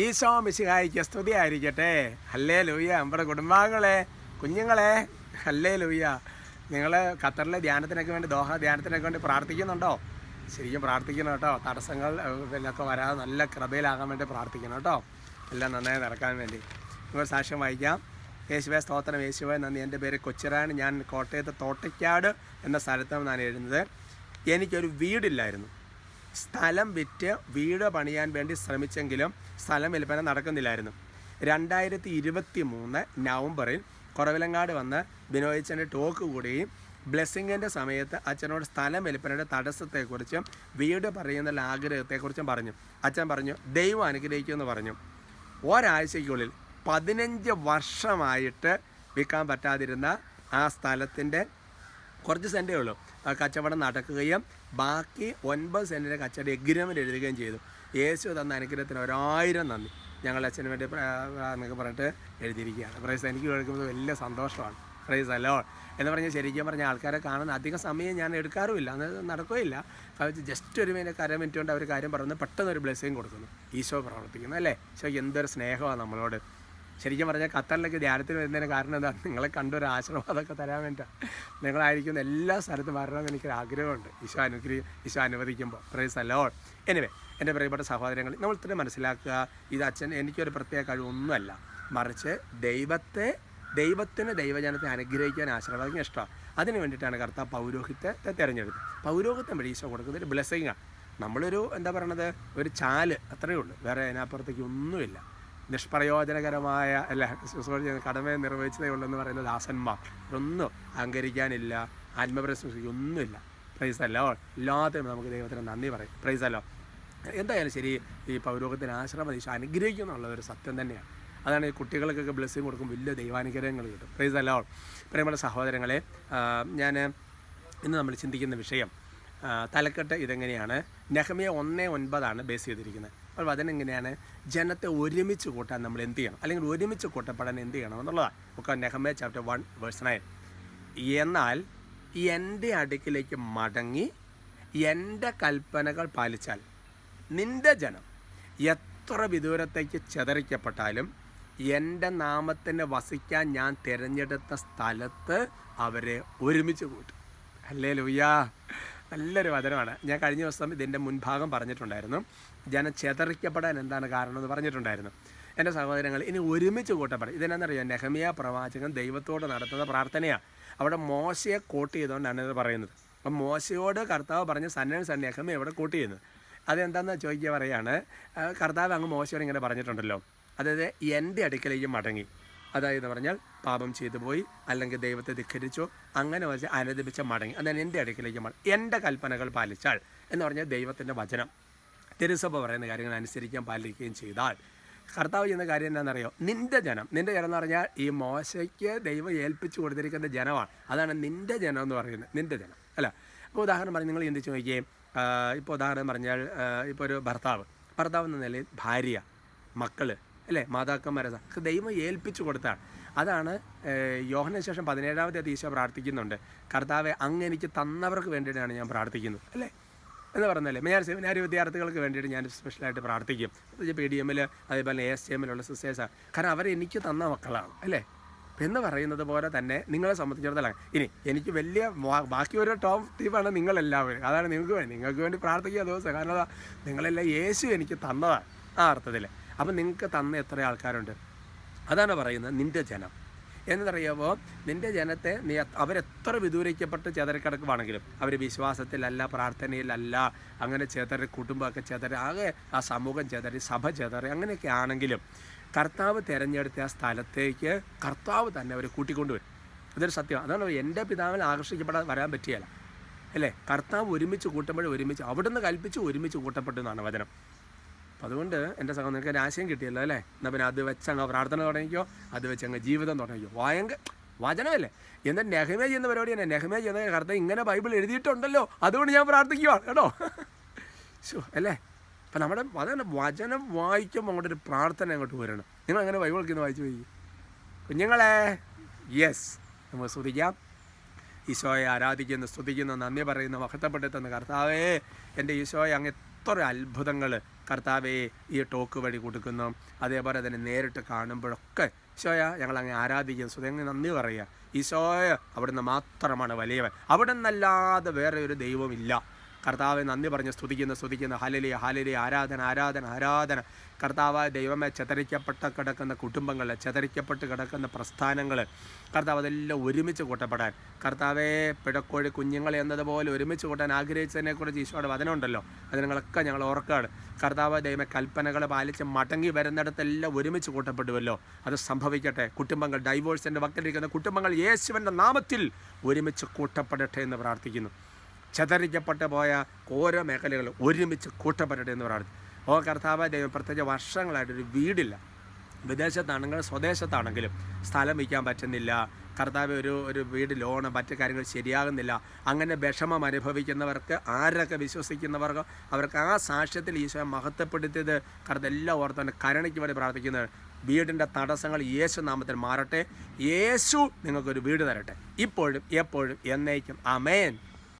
ഈശോ മിശിഹായിക്ക് സ്തുതി ആയിരിക്കട്ടെ ഹല്ലേ ലൂയ്യ നമ്മുടെ കുടുംബാംഗങ്ങളെ കുഞ്ഞുങ്ങളെ ഹല്ലേ ലൂയ്യ നിങ്ങൾ ഖത്തറിലെ ധ്യാനത്തിനൊക്കെ വേണ്ടി ദോഹ ധ്യാനത്തിനൊക്കെ വേണ്ടി പ്രാർത്ഥിക്കുന്നുണ്ടോ? ശരിക്കും പ്രാർത്ഥിക്കണം കേട്ടോ. തടസ്സങ്ങൾ ഇതിലൊക്കെ വരാതെ നല്ല കൃപയിലാകാൻ വേണ്ടി പ്രാർത്ഥിക്കണം കേട്ടോ. എല്ലാം നന്നായി നടക്കാൻ വേണ്ടി. നിങ്ങൾ സാക്ഷ്യം വായിക്കാം യേശുവെ സ്തോത്രം. യേശുവെ നന്ദി. എന്റെ പേര് കൊച്ചിറാൻ ഞാൻ കോട്ടയത്ത് തോട്ടയ്ക്കാട് എന്ന സ്ഥലത്താണ് ഞാൻ എഴുതുന്നത്. എനിക്കൊരു വീടില്ലായിരുന്നു. സ്ഥലം വിറ്റ് വീട് പണിയാൻ വേണ്ടി ശ്രമിച്ചെങ്കിലും സ്ഥലം വിൽപ്പന നടക്കുന്നില്ലായിരുന്നു. രണ്ടായിരത്തി ഇരുപത്തി മൂന്ന് നവംബറിൽ കുറവിലങ്ങാട് വന്ന് ബിനോയിച്ചന്റെ ടോക്ക് കൂടുകയും ബ്ലെസ്സിങ്ങിന്റെ സമയത്ത് അച്ഛനോട് സ്ഥലം വിൽപ്പനയുടെ തടസ്സത്തെക്കുറിച്ചും വീട് പറയുന്ന ആഗ്രഹത്തെക്കുറിച്ചും പറഞ്ഞു. അച്ഛൻ പറഞ്ഞു ദൈവം അനുഗ്രഹിക്കുമെന്ന് പറഞ്ഞു. ഒരാഴ്ചയ്ക്കുള്ളിൽ പതിനഞ്ച് വർഷമായിട്ട് വിൽക്കാൻ പറ്റാതിരുന്ന ആ സ്ഥലത്തിന്റെ കുറച്ച് സെന്റേ ഉള്ളൂ. കച്ചവടം നടക്കുകയും ബാക്കി ഒൻപത് സെന്റിന്റെ കച്ചവടം എഗ്രിമെന്റ് എഴുതുകയും ചെയ്തു. യേശു തന്ന അനുഗ്രഹത്തിന് ഒരായിരം നന്ദി. ഞങ്ങൾ അച്ഛന് വേണ്ടി എന്നൊക്കെ പറഞ്ഞിട്ട് എഴുതിയിരിക്കുകയാണ്. പ്രൈസ് എനിക്ക് കേൾക്കുമ്പോൾ വലിയ സന്തോഷമാണ്. പ്രൈസ് അല്ലോ എന്ന് പറഞ്ഞാൽ ശരിക്കും പറഞ്ഞാൽ ആൾക്കാരെ കാണുന്ന അധിക സമയം ഞാൻ എടുക്കാറുമില്ല. അത് നടക്കുകയില്ല. ജസ്റ്റ് ഒരു മിനിറ്റ് അര മിനിറ്റ് കൊണ്ട് അവർ കാര്യം പറഞ്ഞ് പെട്ടെന്ന് ഒരു ബ്ലെസ്സിങ് കൊടുക്കുന്നു. ഈശോ പ്രവർത്തിക്കുന്നു അല്ലേ? ഈശോയ്ക്ക് എന്തൊരു സ്നേഹമാണ് നമ്മളോട്. ശരിക്കും പറഞ്ഞാൽ ഖത്തറിലേക്ക് ധ്യാനത്തിന് വരുന്നതിന് കാരണം എന്താ? നിങ്ങളെ കണ്ടൊരു ആശീർവാദമൊക്കെ തരാൻ വേണ്ടിയിട്ടാണ് നിങ്ങളായിരിക്കുന്ന എല്ലാ സ്ഥലത്തും വരണമെന്ന് എനിക്കൊരു ആഗ്രഹമുണ്ട്. ഈശോ അനുഗ്രഹം ഈശോ അനുവദിക്കുമ്പോൾ. പ്രൈസ് അല്ലോ എനിവേ എന്റെ പ്രിയപ്പെട്ട സഹോദരങ്ങൾ നമ്മൾ ഇത്രയും മനസ്സിലാക്കുക. ഇത് അച്ഛൻ എനിക്കൊരു പ്രത്യേക കഴിവൊന്നുമല്ല മറിച്ച് ദൈവത്തെ ദൈവത്തിന് ദൈവജനത്തെ അനുഗ്രഹിക്കാൻ ആശീർവാദിക്കാൻ ഇഷ്ടമാണ്. അതിന് വേണ്ടിയിട്ടാണ് കർത്താവ് പൗരോഹിത്യത്തെ തിരഞ്ഞെടുത്തത്. പൗരോഹിത്യം വഴി ഈശോ കൊടുക്കുന്നത് ഒരു ബ്ലെസ്സിങ്ങാണ് നമ്മളൊരു എന്താ പറയണത്? ഒരു ചാൽ അത്രയേ ഉള്ളൂ. വേറെ അതിനപ്പുറത്തേക്ക് ഒന്നുമില്ല. നിഷ്പ്രയോജനകരമായ അല്ല കടമയെ നിർവഹിച്ചതേ ഉള്ളെന്ന് പറയുന്ന ദാസന്മാർ. ഒന്നും അഹങ്കരിക്കാനില്ല ആത്മപ്രശംസിക്കുക ഒന്നുമില്ല. പ്രൈസ് അല്ലോ എല്ലാത്തിനും നമുക്ക് ദൈവത്തിന് നന്ദി പറയും. പ്രൈസ് അല്ലോ എന്തായാലും ശരി ഈ പൗരോഗത്തിന് ആശ്രമം അനുഗ്രഹിക്കും എന്നുള്ള ഒരു സത്യം തന്നെയാണ്. അതാണ് ഈ കുട്ടികൾക്കൊക്കെ ബ്ലെസ്സിങ് കൊടുക്കും വലിയ ദൈവാനുഗ്രഹങ്ങൾ കിട്ടും. പ്രൈസ് അല്ലോ പ്രിയമുള്ള സഹോദരങ്ങളെ ഞാൻ ഇന്ന് നമ്മൾ ചിന്തിക്കുന്ന വിഷയം തലക്കെട്ട് ഇതെങ്ങനെയാണ്? നെഹമിയ ഒന്നേ ഒൻപതാണ് ബേസ് ചെയ്തിരിക്കുന്നത്. അപ്പോൾ വചനം എങ്ങനെയാണ് ജനത്തെ ഒരുമിച്ച് കൂട്ടാൻ നമ്മൾ എന്ത് ചെയ്യണം? അല്ലെങ്കിൽ ഒരുമിച്ച് കൂട്ടപ്പെടാൻ എന്ത് ചെയ്യണം എന്നുള്ളതാണ്. ഒക്കെ Nehemiah chapter one verse nine എന്നാൽ എന്റെ അടുക്കിലേക്ക് മടങ്ങി എന്റെ കൽപ്പനകൾ പാലിച്ചാൽ നിന്റെ ജനം എത്ര വിദൂരത്തേക്ക് ചെതറിക്കപ്പെട്ടാലും എന്റെ നാമത്തിന് വസിക്കാൻ ഞാൻ തിരഞ്ഞെടുത്ത സ്ഥലത്ത് അവരെ ഒരുമിച്ച് കൂട്ടും. അല്ലേ ലൂയ്യാ നല്ലൊരു വചനമാണ് ഞാൻ കഴിഞ്ഞ ദിവസം ഇതിന്റെ മുൻഭാഗം പറഞ്ഞിട്ടുണ്ടായിരുന്നു. ജനം ചെതറിക്കപ്പെടാൻ എന്താണ് കാരണം എന്ന് പറഞ്ഞിട്ടുണ്ടായിരുന്നു. എന്റെ സഹോദരങ്ങൾ ഇനി ഒരുമിച്ച് കൂട്ടപ്പെടും ഇതിനെന്നറിയാം നെഹമിയ പ്രവാചകൻ ദൈവത്തോട് നടത്തുന്ന പ്രാർത്ഥനയാണ് അവിടെ മോശയെ കോട്ട് ചെയ്തുകൊണ്ടാണ് ഇത് പറയുന്നത്. അപ്പം മോശയോട് കർത്താവ് പറഞ്ഞ സന്നൻ നെഹമിയ ഇവിടെ കോട്ട് ചെയ്യുന്നത്. അതെന്താണെന്ന് ചോദിക്കുക പറയുകയാണ് കർത്താവ് അങ്ങ് മോശയോട് ഇങ്ങനെ പറഞ്ഞിട്ടുണ്ടല്ലോ. അതായത് എന്റെ അടുക്കലേക്ക് മടങ്ങി. അതായത് പറഞ്ഞാൽ പാപം ചെയ്തു പോയി അല്ലെങ്കിൽ ദൈവത്തെ ധിക്കരിച്ചു അങ്ങനെ വെച്ച് അനുദപിച്ച മടങ്ങി. അതാണ് എന്റെ അടുക്കിലേക്ക് മടങ്ങി എന്റെ കൽപ്പനകൾ പാലിച്ചാൽ എന്ന് പറഞ്ഞാൽ ദൈവത്തിന്റെ വചനം. തിരുസഭ പറയുന്ന കാര്യങ്ങൾ അനുസരിക്കാൻ പാലിക്കുകയും ചെയ്താൽ. കർത്താവ് ചെയ്യുന്ന കാര്യം എന്താണെന്നറിയോ നിന്റെ ജനം നിന്റെ ജനം എന്ന് പറഞ്ഞാൽ ഈ മോശയ്ക്ക് ദൈവം ഏൽപ്പിച്ചു കൊടുത്തിരിക്കുന്ന ജനമാണ്. അതാണ് നിന്റെ ജനം എന്ന് പറയുന്നത് നിന്റെ ജനം അല്ല? അപ്പോൾ ഉദാഹരണം പറഞ്ഞ് നിങ്ങൾ ചിന്തിച്ച് നോക്കിയേ ഇപ്പോൾ ഉദാഹരണം പറഞ്ഞാൽ ഇപ്പോൾ ഒരു ഭർത്താവ് ഭർത്താവ് എന്ന നിലയിൽ ഭാര്യ മക്കൾ അല്ലേ? മാതാക്കന്മാരെ ദൈവം ഏൽപ്പിച്ചു കൊടുത്താണ്. അതാണ് യോഹന ശേഷം പതിനേഴാമത്തെ അതീശ പ്രാർത്ഥിക്കുന്നുണ്ട്. കർത്താവെ അങ്ങ് എനിക്ക് തന്നവർക്ക് വേണ്ടിയിട്ടാണ് ഞാൻ പ്രാർത്ഥിക്കുന്നത്. അല്ലേ? എന്ന് പറഞ്ഞല്ലേ? ഞാൻ സെമിനാരി വിദ്യാർത്ഥികൾക്ക് വേണ്ടിയിട്ട് ഞാൻ സ്പെഷ്യലായിട്ട് പ്രാർത്ഥിക്കും. പി ഡി എമ്മിൽ അതേപോലെ എ എസ് ടി എമ്മിലുള്ള സിസ്റ്റേഴ്സാണ് കാരണം അവർ എനിക്ക് തന്ന മക്കളാണ്. അല്ലേ? എന്ന് പറയുന്നത് പോലെ തന്നെ നിങ്ങളെ സംബന്ധിച്ചിടത്തോളം ഇനി എനിക്ക് വലിയ ബാക്കി ഒരു ടോപ്പ് ടീമാണ് നിങ്ങളെല്ലാവരും. അതാണ് നിങ്ങൾക്ക് വേണ്ടി. നിങ്ങൾക്ക് വേണ്ടി പ്രാർത്ഥിക്കുക ദിവസം. കാരണം നിങ്ങളെല്ലാം യേശു എനിക്ക് തന്നതാണ് ആ അർത്ഥത്തിൽ അപ്പം നിങ്ങൾക്ക് തന്ന എത്ര ആൾക്കാരുണ്ട്? അതാണ് പറയുന്നത് നിന്റെ ജനം. എന്നറിയാമോ നിന്റെ ജനത്തെ നീ അവരെത്ര വിദൂരിക്കപ്പെട്ട് ചെതറിക്കിടക്കുവാണെങ്കിലും അവർ വിശ്വാസത്തിലല്ല പ്രാർത്ഥനയിലല്ല അങ്ങനെ ചെതറി കുടുംബമൊക്കെ ചെതറി ആകെ ആ സമൂഹം ചെതറി സഭ ചെതറി അങ്ങനെയൊക്കെ ആണെങ്കിലും കർത്താവ് തിരഞ്ഞെടുത്ത ആ സ്ഥലത്തേക്ക് കർത്താവ് തന്നെ അവരെ കൂട്ടിക്കൊണ്ടുവരും ഇതൊരു സത്യം അതാണ് എന്റെ പിതാവിൽ ആകർഷിക്കപ്പെടാൻ വരാൻ പറ്റിയല്ല. അല്ലേ? കർത്താവ് ഒരുമിച്ച് കൂട്ടുമ്പോൾ ഒരുമിച്ച് അവിടുന്ന് കൽപ്പിച്ച് ഒരുമിച്ച് കൂട്ടപ്പെട്ടു എന്നാണ് വചനം. അതുകൊണ്ട് എന്റെ സഹോദരൻ നിങ്ങൾക്ക് എന്റെ ആശയം കിട്ടിയല്ലോ അല്ലേ? എന്നാൽ പിന്നെ അത് വെച്ച് അങ്ങ് പ്രാർത്ഥന തുടങ്ങിക്കോ. അത് വെച്ച് അങ്ങ് ജീവിതം തുടങ്ങിക്കോ. ഭയങ്കര വചനമല്ലേ? എന്താ നെഹ്മേജ് ചെയ്യുന്ന പരിപാടി തന്നെ. നെഹ്മേജ് ചെയ്യുന്ന കർത്ത ഇങ്ങനെ ബൈബിൾ എഴുതിയിട്ടുണ്ടല്ലോ. അതുകൊണ്ട് ഞാൻ പ്രാർത്ഥിക്കുവാണ് കേട്ടോ. ഷോ അല്ലേ? അപ്പം നമ്മുടെ അതാണ് വചനം വായിക്കുമ്പോൾ അങ്ങോട്ട് ഒരു പ്രാർത്ഥന അങ്ങോട്ട് വരണം. നിങ്ങൾ അങ്ങനെ ബൈബിൾ ഒന്ന് വായിച്ചു പോയി കുഞ്ഞുങ്ങളെ യെസ് നമുക്ക് സ്തുതിക്കാം. ഈശോയെ ആരാധിക്കുന്നു സ്തുതിക്കുന്നു നന്ദി പറയുന്നു മഹത്വപ്പെടുത്തുന്ന കർത്താവേ എന്റെ ഈശോയെ അങ്ങ് എത്ര അത്ഭുതങ്ങൾ കർത്താവെ ഈ ടോക്ക് വഴി കൊടുക്കുന്നു. അതേപോലെ തന്നെ നേരിട്ട് കാണുമ്പോഴൊക്കെ ഈശോയ ഞങ്ങൾ അങ്ങ് ആരാധിക്കുന്നു സുതങ്ങ് നന്ദി പറയുക. ഈശോയ അവിടുന്ന് മാത്രമാണ് വലിയവൻ. അവിടെ നിന്നല്ലാതെ വേറെ ഒരു ദൈവമില്ല കർത്താവെ നന്ദി പറഞ്ഞ് സ്തുതിക്കുന്നു സ്തുതിക്കുന്നു. ഹലലിയ ഹലലിയ ആരാധന ആരാധന ആരാധന. കർത്താവ് ദൈവമേ ചതരിക്കപ്പെട്ട കിടക്കുന്ന കുടുംബങ്ങൾ ചെതറിക്കപ്പെട്ട് കിടക്കുന്ന പ്രസ്ഥാനങ്ങൾ കർത്താവ് അതെല്ലാം ഒരുമിച്ച് കൂട്ടപ്പെടാൻ. കർത്താവെ പിഴക്കോഴി കുഞ്ഞുങ്ങളെ എന്നതുപോലെ ഒരുമിച്ച് കൂട്ടാൻ ആഗ്രഹിച്ചതിനെക്കുറിച്ച് ഈശോയുടെ വചനമുണ്ടല്ലോ അതിനങ്ങളൊക്കെ ഞങ്ങൾ ഓർക്കാണ്. കർത്താവ് ദൈവമേ കൽപ്പനകൾ പാലിച്ച് മടങ്ങി വരുന്നിടത്തെല്ലാം ഒരുമിച്ച് കൂട്ടപ്പെടുമല്ലോ അത് സംഭവിക്കട്ടെ. കുടുംബങ്ങൾ ഡൈവോഴ്സിന്റെ വക്കലിരിക്കുന്ന കുടുംബങ്ങൾ യേശുവിന്റെ നാമത്തിൽ ഒരുമിച്ച് കൂട്ടപ്പെടട്ടെ എന്ന് പ്രാർത്ഥിക്കുന്നു. ചെതറിക്കപ്പെട്ട് പോയ ഓരോ മേഖലകളും ഒരുമിച്ച് കൂട്ടപ്പെടട്ടെ എന്ന് പറയുന്നത്. ഓ കർത്താവ് ദൈവം പ്രത്യേകിച്ച് വർഷങ്ങളായിട്ടൊരു വീടില്ല. വിദേശത്താണെങ്കിലും സ്വദേശത്താണെങ്കിലും സ്ഥലം വയ്ക്കാൻ പറ്റുന്നില്ല. കർത്താവ് ഒരു ഒരു വീട് ലോണ് മറ്റു കാര്യങ്ങൾ ശരിയാകുന്നില്ല. അങ്ങനെ വിഷമം അനുഭവിക്കുന്നവർക്ക് ആരൊക്കെ വിശ്വസിക്കുന്നവർക്ക് അവർക്ക് ആ സാക്ഷ്യത്തിൽ ഈശോ മഹത്വപ്പെടുത്തിയത് കർത്താവ് എല്ലാം ഓർത്തുകൊണ്ട് കരുണയ്ക്ക് വേണ്ടി പ്രാർത്ഥിക്കുന്നത് വീടിന്റെ തടസ്സങ്ങൾ യേശു നാമത്തിൽ മാറട്ടെ. യേശു നിങ്ങൾക്കൊരു വീട് തരട്ടെ. ഇപ്പോഴും എപ്പോഴും എന്നേക്കും. അമേൻ